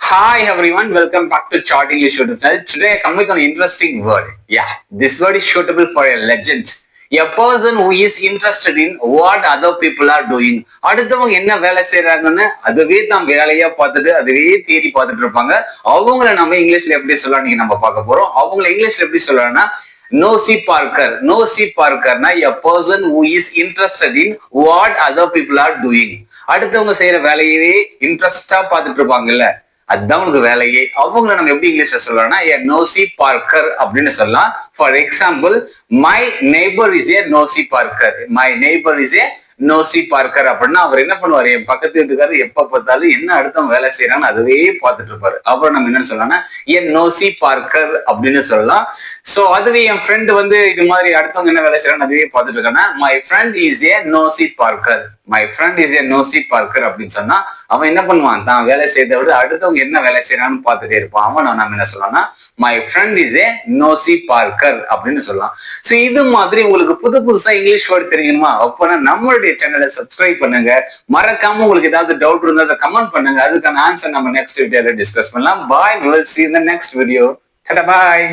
Hi everyone, welcome back to Chart English YouTube channel. Today I come with an interesting word. Yeah, this word is suitable for a legend. A person who is interested in what other people are doing. அடுத்தவங்க என்ன வேலை செய்யறாங்கன்னு அதுவே தான் வேலையா பார்த்துட்டு அதுவே தேடி பார்த்துட்டு இருப்பாங்க அவங்கள நம்ம இங்கிலீஷ்ல எப்படி சொல்லலாம் நீங்க நம்ம பார்க்க போறோம் அவங்கள இங்கிலீஷ்ல எப்படி சொல்லலாம்னா nosy parker nosy பார்க்கர்னா a person who is interested in what other people are doing அடுத்தவங்க செய்யற வேலையவே இன்ட்ரெஸ்டா பார்த்துட்டு இருப்பாங்கல்ல அதுதான் உனக்கு வேலையே. அவங்கள நம்ம எப்படி இங்கிலீஷ்ல சொல்லலாம்னா ஏ நோசி பார்க்கர் அப்படின்னு சொல்லலாம். For example my neighbour is a nosy parker my neighbour is a nosy parker அப்படின்னா அவர் என்ன பண்ணுவார்? என் பக்கத்து வீட்டுக்காரர் எப்ப பார்த்தாலும் என்ன அடுத்தவங்க வேலை செய்யறான்னு அதுவே பார்த்துட்டு இருப்பாரு. அப்புறம் நம்ம என்னன்னு சொல்லலாம்னா என் நோசி பார்க்கர் அப்படின்னு சொல்லலாம். சோ அதுவே என் ஃப்ரெண்டு வந்து இது மாதிரி அடுத்தவங்க என்ன வேலை செய்யறான்னு அதுவே பார்த்துட்டு இருக்காங்கன்னா my friend is a nosy parker my friend is a nosy parker அப்படின்னு சொன்னா அவன் என்ன பண்ணுவான்? தான் வேலை செய்யறதை விட அடுத்தவங்க என்ன வேலை செய்யறான்னு பார்த்துட்டே இருப்பான். அவன் நம்ம என்ன சொல்லலாம்னா my friend is a nosy parker அப்படின்னு சொல்லலாம் சோ இது மாதிரி உங்களுக்கு புது புதுசா இங்கிலீஷ் வேர்டு தெரியணுமா அப்போனா நம்மளுடைய சேனலை சப்ஸ்கிரைப் பண்ணுங்க. மறக்காம உங்களுக்கு ஏதாவது டவுட் இருந்தா அதை கமெண்ட் பண்ணுங்க. அதுக்கான ஆன்சர் நம்ம நெக்ஸ்ட் வீடியோல டிஸ்கஸ் பண்ணலாம். பாய் வில் சி இந்த நெக்ஸ்ட் வீடியோ பாய்